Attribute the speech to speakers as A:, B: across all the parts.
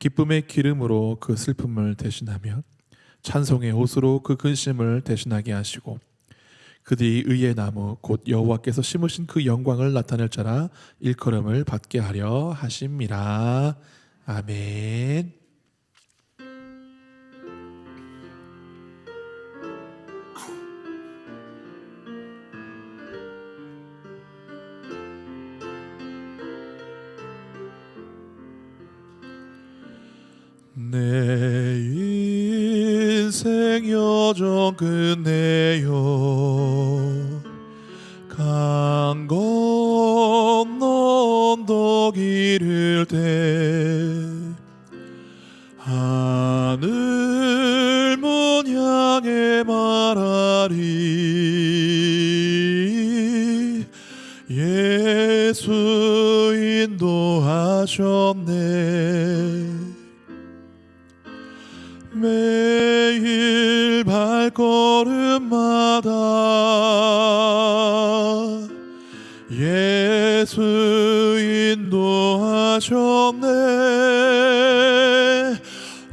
A: 기쁨의 기름으로 그 슬픔을 대신하며 찬송의 옷으로 그 근심을 대신하게 하시고 그들이 의의 나무 곧 여호와께서 심으신 그 영광을 나타낼 자라 일컬음을 받게 하려 하심이라 아멘. 내 인생 여정 끝내 하셨네.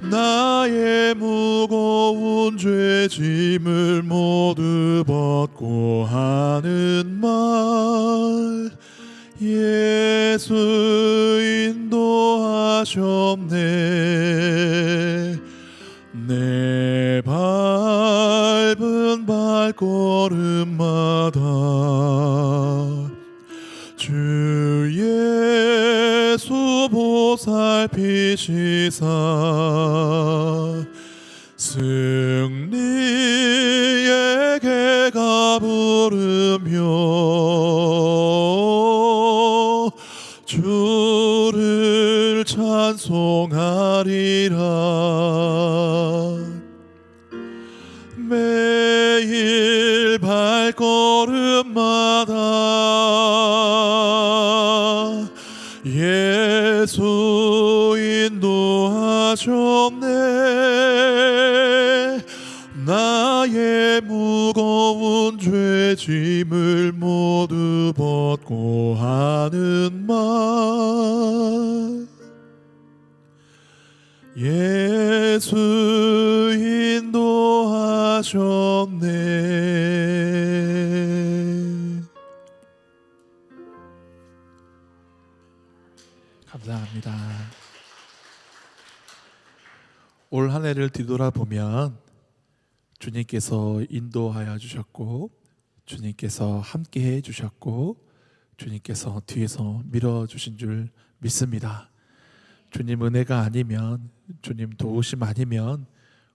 A: 나의 무거운 죄짐을 모두 벗고 하는 말. 예수 인도하셨네. 내 밟은 발걸음 살피시사. 승리의 개가 부르며 주를 찬송하리라 짐을 모두 벗고 하는 말 예수 인도하셨네. 감사합니다. 올 한 해를 뒤돌아보면 주님께서 인도하여 주셨고 주님께서 함께 해 주셨고 주님께서 뒤에서 밀어 주신 줄 믿습니다. 주님 은혜가 아니면 주님 도우심 아니면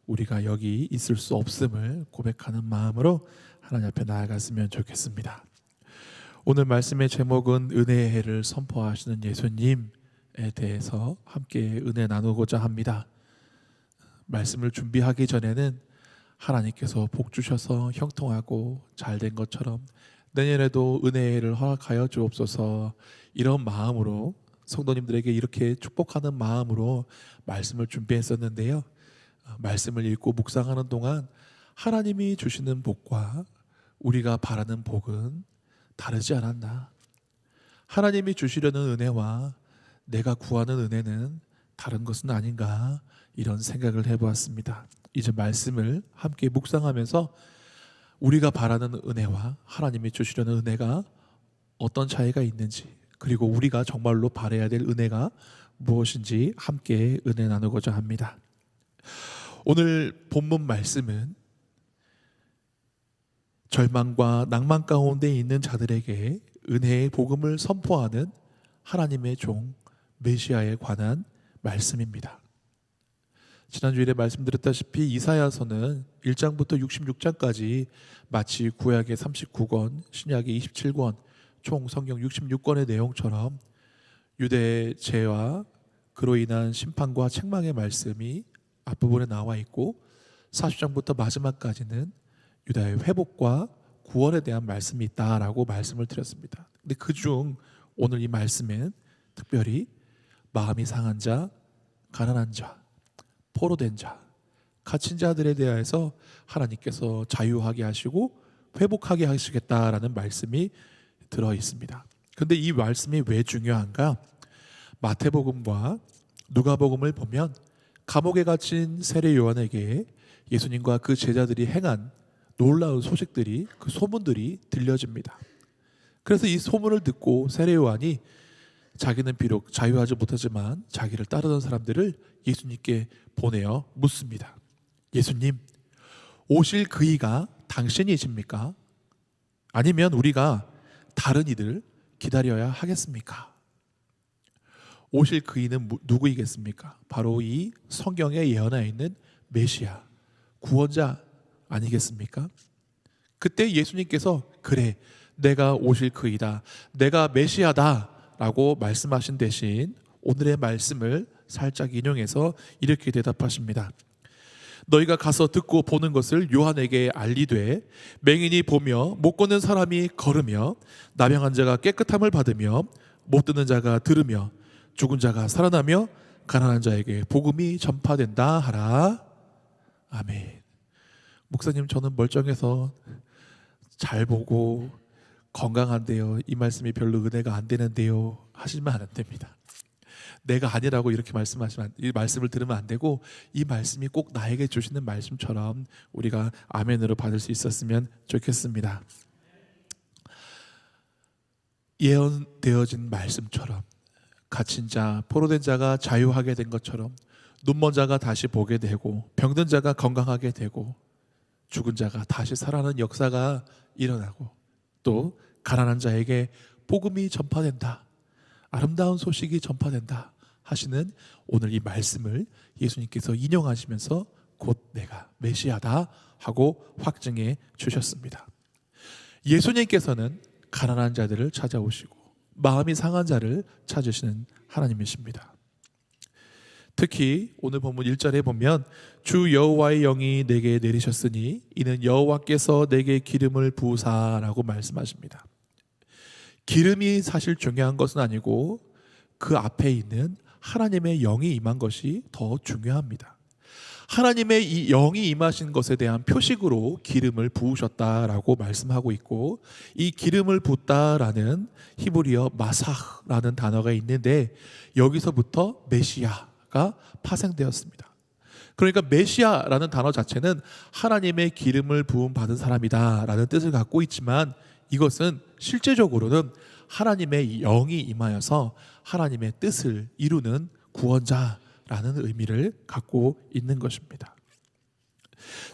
A: 우리가 여기 있을 수 없음을 고백하는 마음으로 하나님 앞에 나아갔으면 좋겠습니다. 오늘 말씀의 제목은 은혜의 해를 선포하시는 예수님에 대해서 함께 은혜 나누고자 합니다. 말씀을 준비하기 전에는 하나님께서 복 주셔서 형통하고 잘 된 것처럼 내년에도 은혜를 허락하여 주옵소서 이런 마음으로 성도님들에게 이렇게 축복하는 마음으로 말씀을 준비했었는데요. 어, 말씀을 읽고 묵상하는 동안 하나님이 주시는 복과 우리가 바라는 복은 다르지 않았나. 하나님이 주시려는 은혜와 내가 구하는 은혜는 다른 것은 아닌가 이런 생각을 해보았습니다. 이제 말씀을 함께 묵상하면서 우리가 바라는 은혜와 하나님이 주시려는 은혜가 어떤 차이가 있는지 그리고 우리가 정말로 바라야 될 은혜가 무엇인지 함께 은혜 나누고자 합니다. 오늘 본문 말씀은 절망과 낭만 가운데 있는 자들에게 은혜의 복음을 선포하는 하나님의 종 메시아에 관한 말씀입니다. 지난주일에 말씀드렸다시피 이사야서는 1장부터 66장까지 마치 구약의 39권, 신약의 27권, 총 성경 66권의 내용처럼 유대의 죄와 그로 인한 심판과 책망의 말씀이 앞부분에 나와 있고 40장부터 마지막까지는 유다의 회복과 구원에 대한 말씀이 있다라고 말씀을 드렸습니다. 근데 그중 오늘 이 말씀엔 특별히 마음이 상한 자, 가난한 자, 포로된 자, 갇힌 자들에 대해서 하나님께서 자유하게 하시고 회복하게 하시겠다라는 말씀이 들어 있습니다. 근데 이 말씀이 왜 중요한가? 마태복음과 누가복음을 보면 감옥에 갇힌 세례 요한에게 예수님과 그 제자들이 행한 놀라운 소식들이 그 소문들이 들려집니다. 그래서 이 소문을 듣고 세례 요한이 자기는 비록 자유하지 못하지만 자기를 따르던 사람들을 예수님께 보내어 묻습니다. 예수님, 오실 그이가 당신이십니까? 아니면 우리가 다른 이들 기다려야 하겠습니까? 오실 그이는 무- 누구이겠습니까? 바로 이 성경에 예언하여 있는 메시아, 구원자 아니겠습니까? 그때 예수님께서 그래, 내가 오실 그이다, 내가 메시아다 라고 말씀하신 대신 오늘의 말씀을 살짝 인용해서 이렇게 대답하십니다. 너희가 가서 듣고 보는 것을 요한에게 알리되 맹인이 보며 못 걷는 사람이 걸으며 나병한 자가 깨끗함을 받으며 못 듣는 자가 들으며 죽은 자가 살아나며 가난한 자에게 복음이 전파된다 하라. 아멘. 목사님 저는 멀쩡해서 잘 보고 건강한데요. 이 말씀이 별로 은혜가 안 되는데요. 하시면 안 됩니다. 내가 아니라고 이렇게 말씀하시면 안- 이 말씀을 들으면 안 되고 이 말씀이 꼭 나에게 주시는 말씀처럼 우리가 아멘으로 받을 수 있었으면 좋겠습니다. 예언되어진 말씀처럼 갇힌 자, 포로된 자가 자유하게 된 것처럼 눈먼 자가 다시 보게 되고 병든 자가 건강하게 되고 죽은 자가 다시 살아나는 역사가 일어나고 또 가난한 자에게 복음이 전파된다. 아름다운 소식이 전파된다 하시는 오늘 이 말씀을 예수님께서 인용하시면서 곧 내가 메시아다 하고 확증해 주셨습니다. 예수님께서는 가난한 자들을 찾아오시고 마음이 상한 자를 찾으시는 하나님이십니다. 특히 오늘 본문 1절에 보면 주 여호와의 영이 내게 내리셨으니 이는 여호와께서 내게 기름을 부으사라고 말씀하십니다. 기름이 사실 중요한 것은 아니고 그 앞에 있는 하나님의 영이 임한 것이 더 중요합니다. 하나님의 이 영이 임하신 것에 대한 표식으로 기름을 부으셨다라고 말씀하고 있고 이 기름을 붓다라는 히브리어 마사라는 단어가 있는데 여기서부터 메시아 가 파생되었습니다. 그러니까 메시아라는 단어 자체는 하나님의 기름을 부음 받은 사람이다라는 뜻을 갖고 있지만 이것은 실제적으로는 하나님의 영이 임하여서 하나님의 뜻을 이루는 구원자라는 의미를 갖고 있는 것입니다.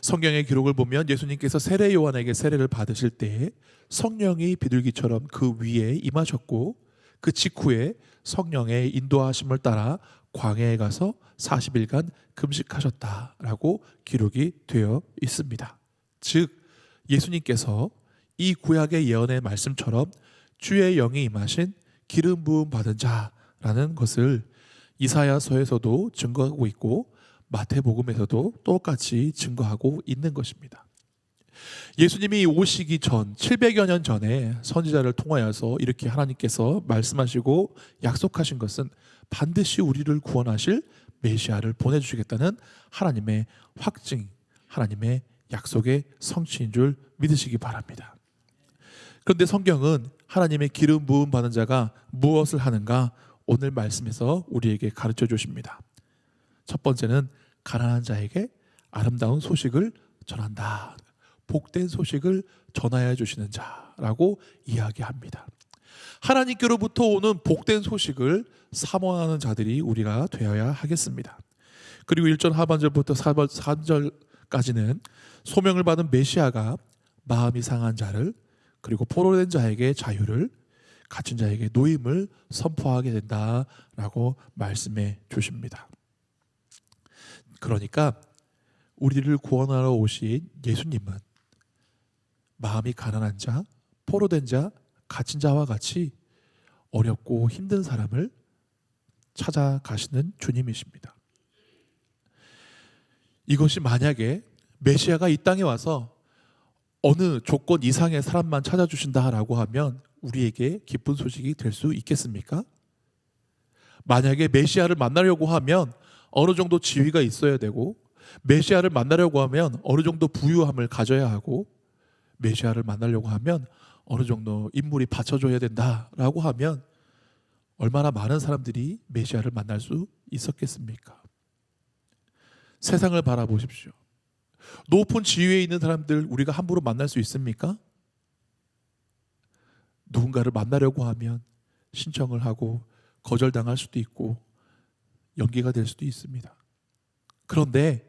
A: 성경의 기록을 보면 예수님께서 세례 요한에게 세례를 받으실 때 성령이 비둘기처럼 그 위에 임하셨고 그 직후에 성령의 인도하심을 따라 광야에 가서 40일간 금식하셨다라고 기록이 되어 있습니다. 즉 예수님께서 이 구약의 예언의 말씀처럼 주의 영이 임하신 기름 부음 받은 자라는 것을 이사야서에서도 증거하고 있고 마태복음에서도 똑같이 증거하고 있는 것입니다. 예수님이 오시기 전 700여 년 전에 선지자를 통하여서 이렇게 하나님께서 말씀하시고 약속하신 것은 반드시 우리를 구원하실 메시아를 보내주시겠다는 하나님의 확증, 하나님의 약속의 성취인 줄 믿으시기 바랍니다. 그런데 성경은 하나님의 기름 부음 받은 자가 무엇을 하는가 오늘 말씀에서 우리에게 가르쳐 주십니다. 첫 번째는 가난한 자에게 아름다운 소식을 전한다. 복된 소식을 전하여 주시는 자라고 이야기합니다. 하나님께로부터 오는 복된 소식을 사모하는 자들이 우리가 되어야 하겠습니다. 그리고 1절 하반절부터 4절까지는 소명을 받은 메시아가 마음이 상한 자를 그리고 포로된 자에게 자유를 갇힌 자에게 노임을 선포하게 된다라고 말씀해 주십니다. 그러니까 우리를 구원하러 오신 예수님은 마음이 가난한 자, 포로된 자, 갇힌 자와 같이 어렵고 힘든 사람을 찾아가시는 주님이십니다. 이것이 만약에 메시아가 이 땅에 와서 어느 조건 이상의 사람만 찾아주신다라고 하면 우리에게 기쁜 소식이 될 수 있겠습니까? 만약에 메시아를 만나려고 하면 어느 정도 지위가 있어야 되고 메시아를 만나려고 하면 어느 정도 부유함을 가져야 하고 메시아를 만나려고 하면 어느 정도 인물이 받쳐줘야 된다라고 하면 얼마나 많은 사람들이 메시아를 만날 수 있었겠습니까? 세상을 바라보십시오. 높은 지위에 있는 사람들 우리가 함부로 만날 수 있습니까? 누군가를 만나려고 하면 신청을 하고 거절당할 수도 있고 연기가 될 수도 있습니다. 그런데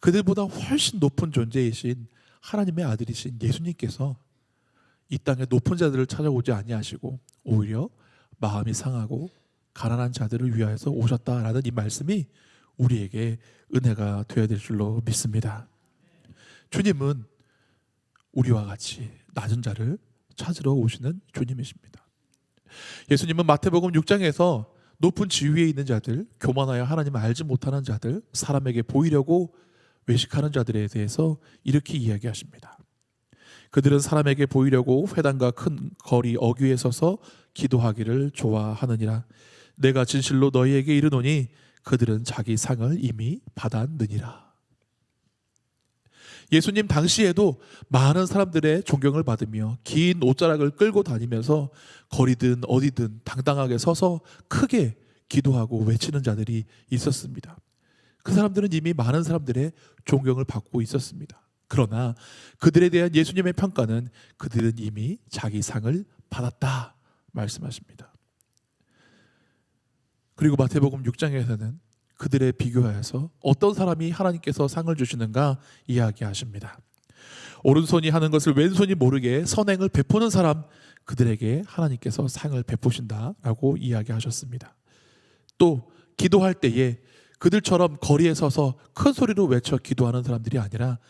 A: 그들보다 훨씬 높은 존재이신 하나님의 아들이신 예수님께서 이 땅에 높은 자들을 찾아오지 아니하시고 오히려 마음이 상하고 가난한 자들을 위하여서 오셨다라는 이 말씀이 우리에게 은혜가 되어야 될 줄로 믿습니다. 주님은 우리와 같이 낮은 자를 찾으러 오시는 주님이십니다. 예수님은 마태복음 6장에서 높은 지위에 있는 자들, 교만하여 하나님을 알지 못하는 자들, 사람에게 보이려고 외식하는 자들에 대해서 이렇게 이야기하십니다. 그들은 사람에게 보이려고 회당과 큰 거리 어귀에 서서 기도하기를 좋아하느니라. 내가 진실로 너희에게 이르노니 그들은 자기 상을 이미 받았느니라. 예수님 당시에도 많은 사람들의 존경을 받으며 긴 옷자락을 끌고 다니면서 거리든 어디든 당당하게 서서 크게 기도하고 외치는 자들이 있었습니다. 그 사람들은 이미 많은 사람들의 존경을 받고 있었습니다. 그러나 그들에 대한 예수님의 평가는 그들은 이미 자기 상을 받았다 말씀하십니다. 그리고 마태복음 6장에서는 그들에 비교하여서 어떤 사람이 하나님께서 상을 주시는가 이야기하십니다. 오른손이 하는 것을 왼손이 모르게 선행을 베푸는 사람 그들에게 하나님께서 상을 베푸신다라고 이야기하셨습니다. 또 기도할 때에 그들처럼 거리에 서서 큰 소리로 외쳐 기도하는 사람들이 아니라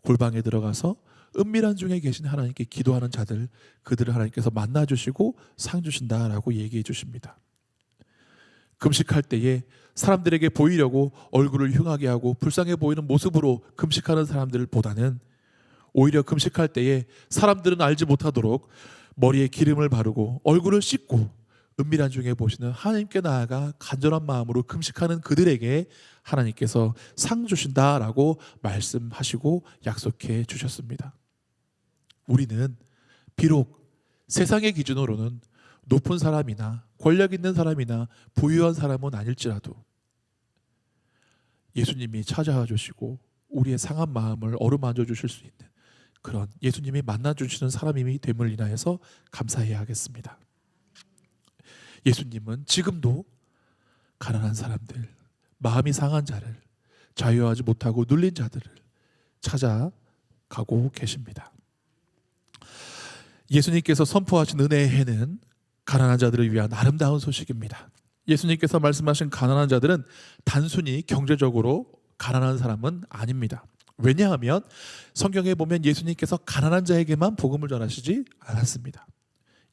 A: 골방에 들어가서 은밀한 중에 계신 하나님께 기도하는 자들 그들을 하나님께서 만나 주시고 상 주신다라고 얘기해 주십니다. 금식할 때에 사람들에게 보이려고 얼굴을 흉하게 하고 불쌍해 보이는 모습으로 금식하는 사람들 보다는 오히려 금식할 때에 사람들은 알지 못하도록 머리에 기름을 바르고 얼굴을 씻고 은밀한 중에 보시는 하나님께 나아가 간절한 마음으로 금식하는 그들에게 하나님께서 상 주신다라고 말씀하시고 약속해 주셨습니다. 우리는 비록 세상의 기준으로는 높은 사람이나 권력 있는 사람이나 부유한 사람은 아닐지라도 예수님이 찾아와 주시고 우리의 상한 마음을 어루만져 주실 수 있는 그런 예수님이 만나 주시는 사람임이 됨을 인하여서 감사해야 하겠습니다. 예수님은 지금도 가난한 사람들, 마음이 상한 자를 자유하지 못하고 눌린 자들을 찾아가고 계십니다. 예수님께서 선포하신 은혜의 해는 가난한 자들을 위한 아름다운 소식입니다. 예수님께서 말씀하신 가난한 자들은 단순히 경제적으로 가난한 사람은 아닙니다. 왜냐하면 성경에 보면 예수님께서 가난한 자에게만 복음을 전하시지 않았습니다.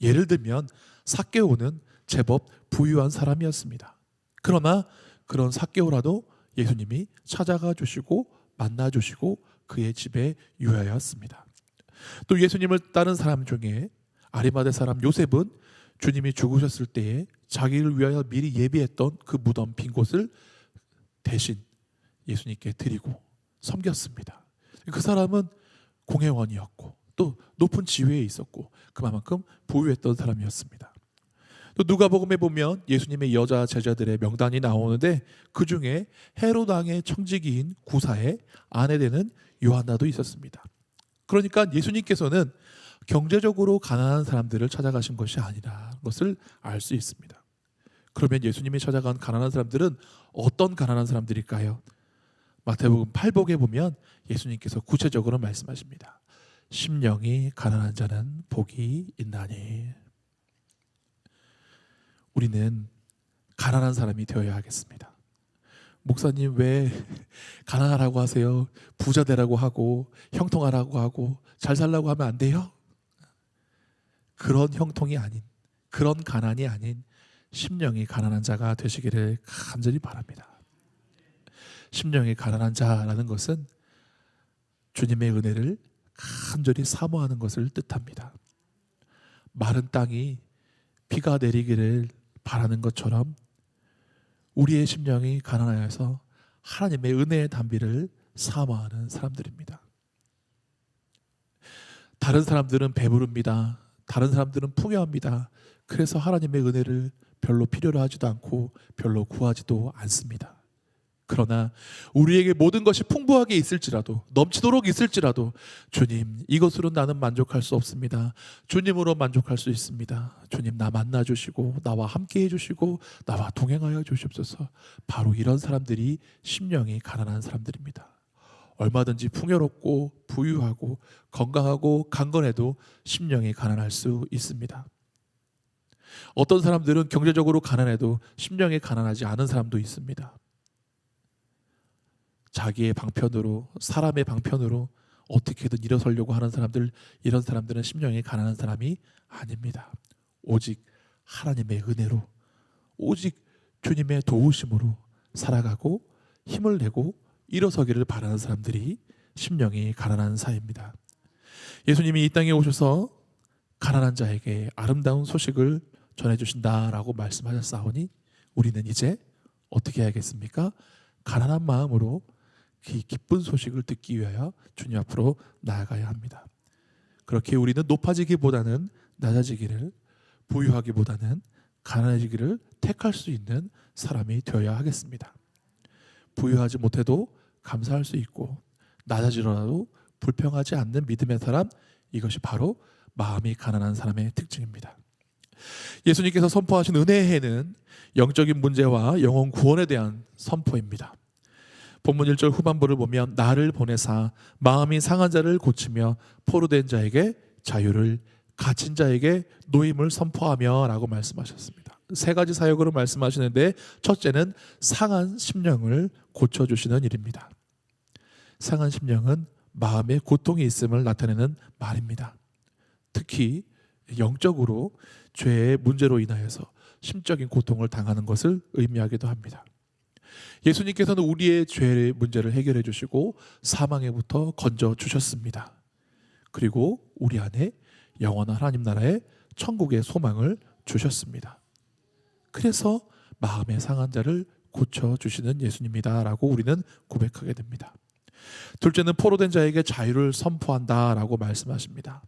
A: 예를 들면 사개오는 제법 부유한 사람이었습니다. 그러나 그런 사개오라도 예수님이 찾아가 주시고 만나 주시고 그의 집에 유하였습니다. 또 예수님을 따른 사람 중에 아리마대 사람 요셉은 주님이 죽으셨을 때에 자기를 위하여 미리 예비했던 그 무덤 빈 곳을 대신 예수님께 드리고 섬겼습니다. 그 사람은 공회원이었고 또 높은 지위에 있었고 그만큼 부유했던 사람이었습니다. 또 누가복음에 보면 예수님의 여자 제자들의 명단이 나오는데 그 중에 헤롯 왕의 청지기인 구사의 아내 되는 요한나도 있었습니다. 그러니까 예수님께서는 경제적으로 가난한 사람들을 찾아가신 것이 아니라 것을 알 수 있습니다. 그러면 예수님이 찾아간 가난한 사람들은 어떤 가난한 사람들일까요? 마태복음 8복에 보면 예수님께서 구체적으로 말씀하십니다. 심령이 가난한 자는 복이 있나니. 우리는 가난한 사람이 되어야 하겠습니다. 목사님 왜 가난하라고 하세요? 부자 되라고 하고 형통하라고 하고 잘 살라고 하면 안 돼요? 그런 형통이 아닌 그런 가난이 아닌 심령이 가난한 자가 되시기를 간절히 바랍니다. 심령이 가난한 자라는 것은 주님의 은혜를 간절히 사모하는 것을 뜻합니다. 마른 땅이 비가 내리기를 바라는 것처럼 우리의 심령이 가난하여서 하나님의 은혜의 담비를 사모하는 사람들입니다. 다른 사람들은 배부릅니다. 다른 사람들은 풍요합니다. 그래서 하나님의 은혜를 별로 필요로 하지도 않고 별로 구하지도 않습니다. 그러나 우리에게 모든 것이 풍부하게 있을지라도 넘치도록 있을지라도 주님 이것으로 나는 만족할 수 없습니다. 주님으로 만족할 수 있습니다. 주님 나 만나 주시고 나와 함께 해 주시고 나와 동행하여 주시옵소서. 바로 이런 사람들이 심령이 가난한 사람들입니다. 얼마든지 풍요롭고 부유하고 건강하고 강건해도 심령이 가난할 수 있습니다. 어떤 사람들은 경제적으로 가난해도 심령이 가난하지 않은 사람도 있습니다. 자기의 방편으로 사람의 방편으로 어떻게든 일어서려고 하는 사람들 이런 사람들은 심령이 가난한 사람이 아닙니다. 오직 하나님의 은혜로 오직 주님의 도우심으로 살아가고 힘을 내고 일어서기를 바라는 사람들이 심령이 가난한 사입니다. 예수님이 이 땅에 오셔서 가난한 자에게 아름다운 소식을 전해 주신다라고 말씀하셨사오니 우리는 이제 어떻게 해야겠습니까? 가난한 마음으로 그 기쁜 소식을 듣기 위하여 주님 앞으로 나아가야 합니다. 그렇게 우리는 높아지기보다는 낮아지기를 부유하기보다는 가난해지기를 택할 수 있는 사람이 되어야 하겠습니다. 부유하지 못해도 감사할 수 있고 낮아지더라도 불평하지 않는 믿음의 사람 이것이 바로 마음이 가난한 사람의 특징입니다. 예수님께서 선포하신 은혜의 해는 영적인 문제와 영혼 구원에 대한 선포입니다. 본문 1절 후반부를 보면 나를 보내사 마음이 상한 자를 고치며 포로된 자에게 자유를 갇힌 자에게 노임을 선포하며라고 말씀하셨습니다. 세 가지 사역으로 말씀하시는데 첫째는 상한 심령을 고쳐 주시는 일입니다. 상한 심령은 마음에 고통이 있음을 나타내는 말입니다. 특히 영적으로 죄의 문제로 인하여서 심적인 고통을 당하는 것을 의미하기도 합니다. 예수님께서는 우리의 죄의 문제를 해결해 주시고 사망에부터 건져 주셨습니다. 그리고 우리 안에 영원한 하나님 나라의 천국의 소망을 주셨습니다. 그래서 마음의 상한 자를 고쳐 주시는 예수님이다라고 우리는 고백하게 됩니다. 둘째는 포로된 자에게 자유를 선포한다라고 말씀하십니다.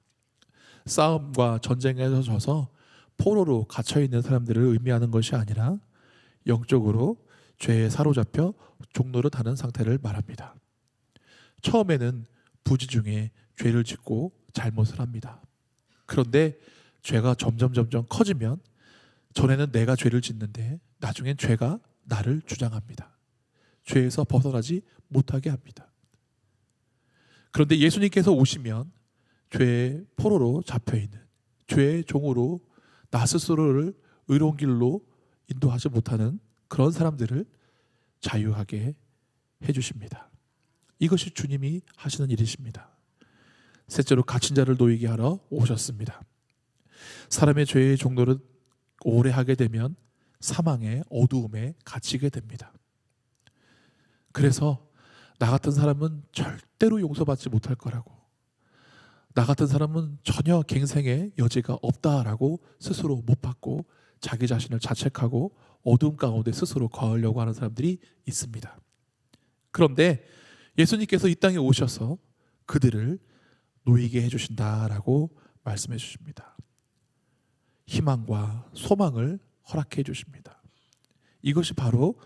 A: 싸움과 전쟁에서 져서 포로로 갇혀 있는 사람들을 의미하는 것이 아니라 영적으로 죄에 사로잡혀 종노릇하는 상태를 말합니다. 처음에는 부지 중에 죄를 짓고 잘못을 합니다. 그런데 죄가 점점 점점 커지면 전에는 내가 죄를 짓는데 나중엔 죄가 나를 주장합니다. 죄에서 벗어나지 못하게 합니다. 그런데 예수님께서 오시면 죄의 포로로 잡혀 있는 죄의 종으로 나 스스로를 의로운 길로 인도하지 못하는 그런 사람들을 자유하게 해 주십니다. 이것이 주님이 하시는 일이십니다. 셋째로 갇힌 자를 놓이게 하러 오셨습니다. 사람의 죄의 종로를 오래 하게 되면 사망의 어두움에 갇히게 됩니다. 그래서 나 같은 사람은 절대로 용서받지 못할 거라고 나 같은 사람은 전혀 갱생의 여지가 없다라고 스스로 못 받고 자기 자신을 자책하고 어둠 가운데 스스로 거하려고 하는 사람들이 있습니다. 그런데 예수님께서 이 땅에 오셔서 그들을 놓이게 해주신다라고 말씀해 주십니다. 희망과 소망을 허락해 주십니다. 이것이 바로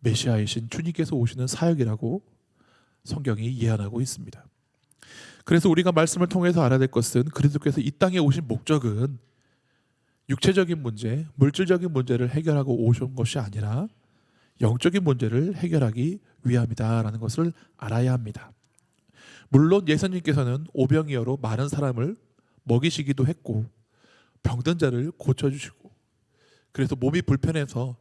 A: 메시아이신 주님께서 오시는 사역이라고 성경이 예언하고 있습니다. 그래서 우리가 말씀을 통해서 알아야 될 것은 그리스도께서 이 땅에 오신 목적은 육체적인 문제, 물질적인 문제를 해결하고 오신 것이 아니라 영적인 문제를 해결하기 위함이다라는 것을 알아야 합니다. 물론 예수님께서는 오병이어로 많은 사람을 먹이시기도 했고 병든 자를 고쳐 주시고 그래서 몸이 불편해서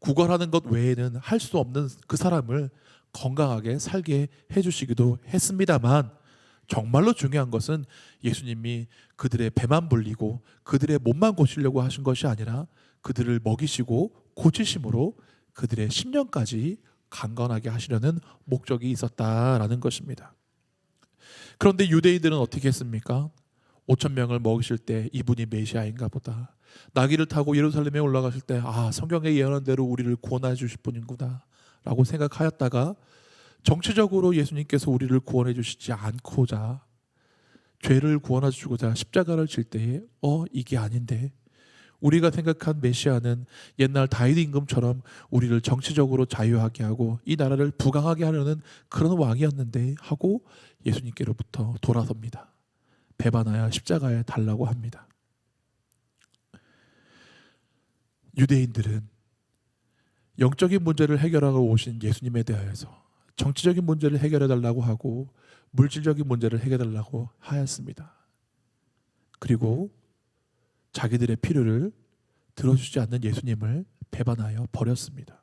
A: 구걸하는 것 외에는 할 수 없는 그 사람을 건강하게 살게 해 주시기도 했습니다만 정말로 중요한 것은 예수님이 그들의 배만 불리고 그들의 몸만 고치려고 하신 것이 아니라 그들을 먹이시고 고치심으로 그들의 심령까지 강건하게 하시려는 목적이 있었다라는 것입니다. 그런데 유대인들은 어떻게 했습니까? 5천 명을 먹이실 때 이분이 메시아인가 보다. 나귀를 타고 예루살렘에 올라가실 때 아, 성경에 예언한 대로 우리를 구원해 주실 분인구나 라고 생각하였다가 정치적으로 예수님께서 우리를 구원해 주시지 않고자 죄를 구원해 주고자 십자가를 질 때에 어 이게 아닌데 우리가 생각한 메시아는 옛날 다윗 임금처럼 우리를 정치적으로 자유하게 하고 이 나라를 부강하게 하려는 그런 왕이었는데 하고 예수님께로부터 돌아섭니다. 배반하여 십자가에 달라고 합니다. 유대인들은 영적인 문제를 해결하고 오신 예수님에 대하여서 정치적인 문제를 해결해 달라고 하고 물질적인 문제를 해결해 달라고 하였습니다. 그리고 자기들의 필요를 들어주지 않는 예수님을 배반하여 버렸습니다.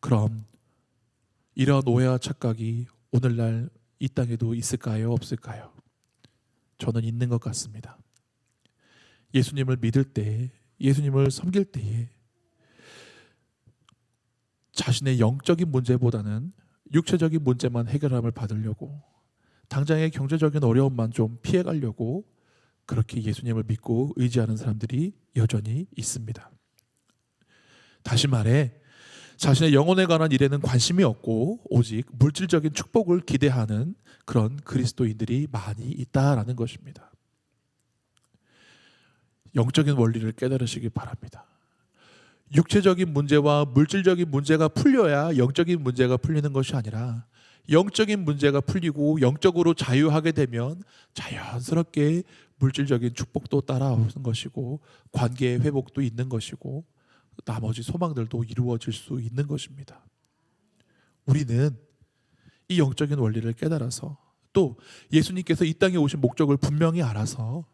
A: 그럼 이러한 오해와 착각이 오늘날 이 땅에도 있을까요? 없을까요? 저는 있는 것 같습니다. 예수님을 믿을 때, 예수님을 섬길 때에 자신의 영적인 문제보다는 육체적인 문제만 해결함을 받으려고 당장의 경제적인 어려움만 좀 피해가려고 그렇게 예수님을 믿고 의지하는 사람들이 여전히 있습니다. 다시 말해 자신의 영혼에 관한 일에는 관심이 없고 오직 물질적인 축복을 기대하는 그런 그리스도인들이 많이 있다라는 것입니다. 영적인 원리를 깨달으시기 바랍니다. 육체적인 문제와 물질적인 문제가 풀려야 영적인 문제가 풀리는 것이 아니라 영적인 문제가 풀리고 영적으로 자유하게 되면 자연스럽게 물질적인 축복도 따라오는 것이고 관계의 회복도 있는 것이고 나머지 소망들도 이루어질 수 있는 것입니다. 우리는 이 영적인 원리를 깨달아서 또 예수님께서 이 땅에 오신 목적을 분명히 알아서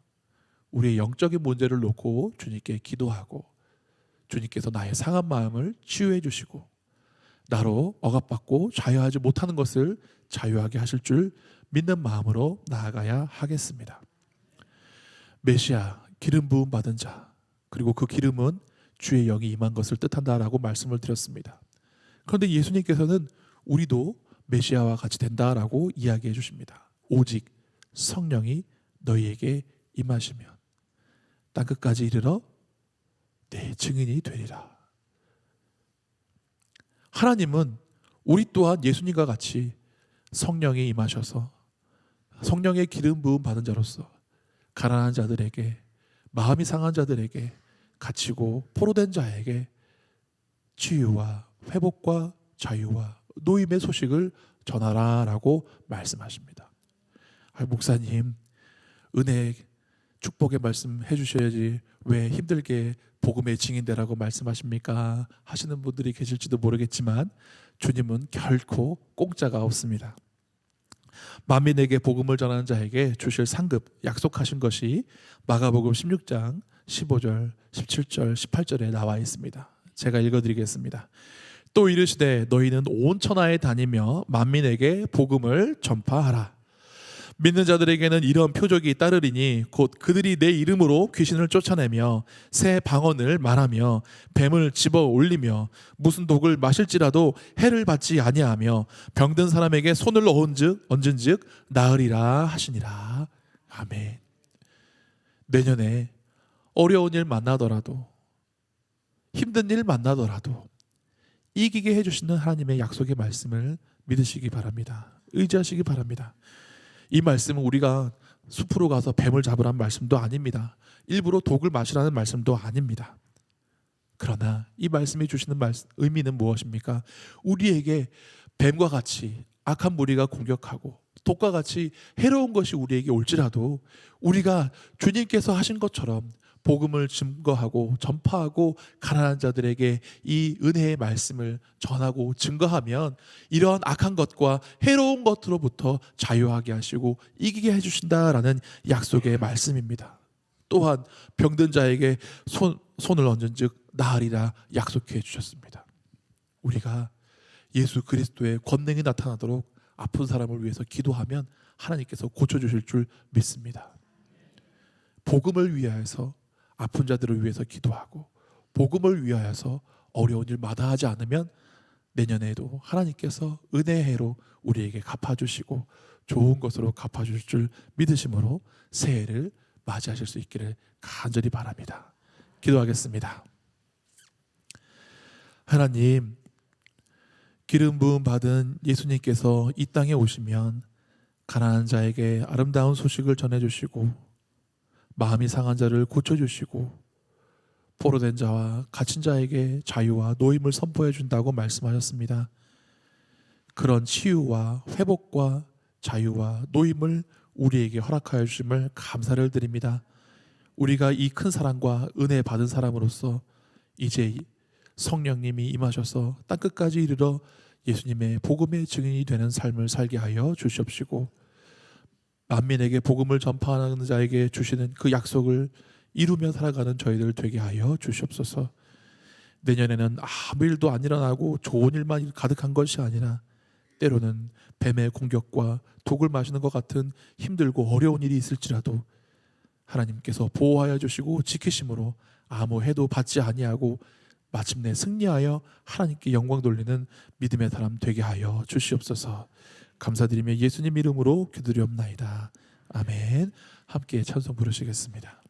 A: 우리의 영적인 문제를 놓고 주님께 기도하고 주님께서 나의 상한 마음을 치유해 주시고 나로 억압받고 자유하지 못하는 것을 자유하게 하실 줄 믿는 마음으로 나아가야 하겠습니다. 메시아 기름 부음 받은 자 그리고 그 기름은 주의 영이 임한 것을 뜻한다라고 말씀을 드렸습니다. 그런데 예수님께서는 우리도 메시아와 같이 된다라고 이야기해 주십니다. 오직 성령이 너희에게 임하시면 땅 끝까지 이르러 내 증인이 되리라. 하나님은 우리 또한 예수님과 같이 성령이 임하셔서 성령의 기름 부음 받은 자로서 가난한 자들에게 마음이 상한 자들에게 갇히고 포로된 자에게 치유와 회복과 자유와 노임의 소식을 전하라라고 말씀하십니다. 아, 목사님 은혜 축복의 말씀 해주셔야지 왜 힘들게 복음의 증인되라고 말씀하십니까? 하시는 분들이 계실지도 모르겠지만 주님은 결코 공짜가 없습니다. 만민에게 복음을 전하는 자에게 주실 상급 약속하신 것이 마가복음 16장 15절, 17절, 18절에 나와 있습니다. 제가 읽어드리겠습니다. 또 이르시되 너희는 온 천하에 다니며 만민에게 복음을 전파하라. 믿는 자들에게는 이런 표적이 따르리니 곧 그들이 내 이름으로 귀신을 쫓아내며 새 방언을 말하며 뱀을 집어 올리며 무슨 독을 마실지라도 해를 받지 아니하며 병든 사람에게 손을 얹은즉 얹은즉 나으리라 하시니라. 아멘. 내년에 어려운 일 만나더라도 힘든 일 만나더라도 이기게 해주시는 하나님의 약속의 말씀을 믿으시기 바랍니다. 의지하시기 바랍니다. 이 말씀은 우리가 숲으로 가서 뱀을 잡으라는 말씀도 아닙니다. 일부러 독을 마시라는 말씀도 아닙니다. 그러나 이 말씀이 주시는 말씀, 의미는 무엇입니까? 우리에게 뱀과 같이 악한 무리가 공격하고 독과 같이 해로운 것이 우리에게 올지라도 우리가 주님께서 하신 것처럼 복음을 증거하고 전파하고 가난한 자들에게 이 은혜의 말씀을 전하고 증거하면 이러한 악한 것과 해로운 것으로부터 자유하게 하시고 이기게 해주신다라는 약속의 말씀입니다. 또한 병든 자에게 손, 손을 얹은 즉 나으리라 약속해 주셨습니다. 우리가 예수 그리스도의 권능이 나타나도록 아픈 사람을 위해서 기도하면 하나님께서 고쳐주실 줄 믿습니다. 복음을 위하여서 아픈 자들을 위해서 기도하고 복음을 위하여서 어려운 일 마다하지 않으면 내년에도 하나님께서 은혜해로 우리에게 갚아주시고 좋은 것으로 갚아주실 줄 믿으심으로 새해를 맞이하실 수 있기를 간절히 바랍니다. 기도하겠습니다. 하나님, 기름 부음 받은 예수님께서 이 땅에 오시면 가난한 자에게 아름다운 소식을 전해주시고 마음이 상한 자를 고쳐주시고 포로된 자와 갇힌 자에게 자유와 노임을 선포해 준다고 말씀하셨습니다. 그런 치유와 회복과 자유와 노임을 우리에게 허락하여 주심을 감사를 드립니다. 우리가 이 큰 사랑과 은혜 받은 사람으로서 이제 성령님이 임하셔서 땅 끝까지 이르러 예수님의 복음의 증인이 되는 삶을 살게 하여 주시옵시고 만민에게 복음을 전파하는 자에게 주시는 그 약속을 이루며 살아가는 저희들 되게 하여 주시옵소서. 내년에는 아무 일도 안 일어나고 좋은 일만 가득한 것이 아니라 때로는 뱀의 공격과 독을 마시는 것 같은 힘들고 어려운 일이 있을지라도 하나님께서 보호하여 주시고 지키심으로 아무 해도 받지 아니하고 마침내 승리하여 하나님께 영광 돌리는 믿음의 사람 되게 하여 주시옵소서. 감사드리며 예수님 이름으로 기도드리옵나이다. 아멘. 함께 찬송 부르시겠습니다.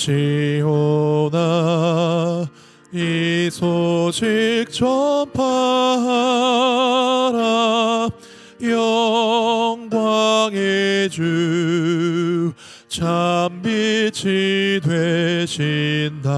A: 너시오나 이 소식 전파하라 영광의 주 참 빛이 되신다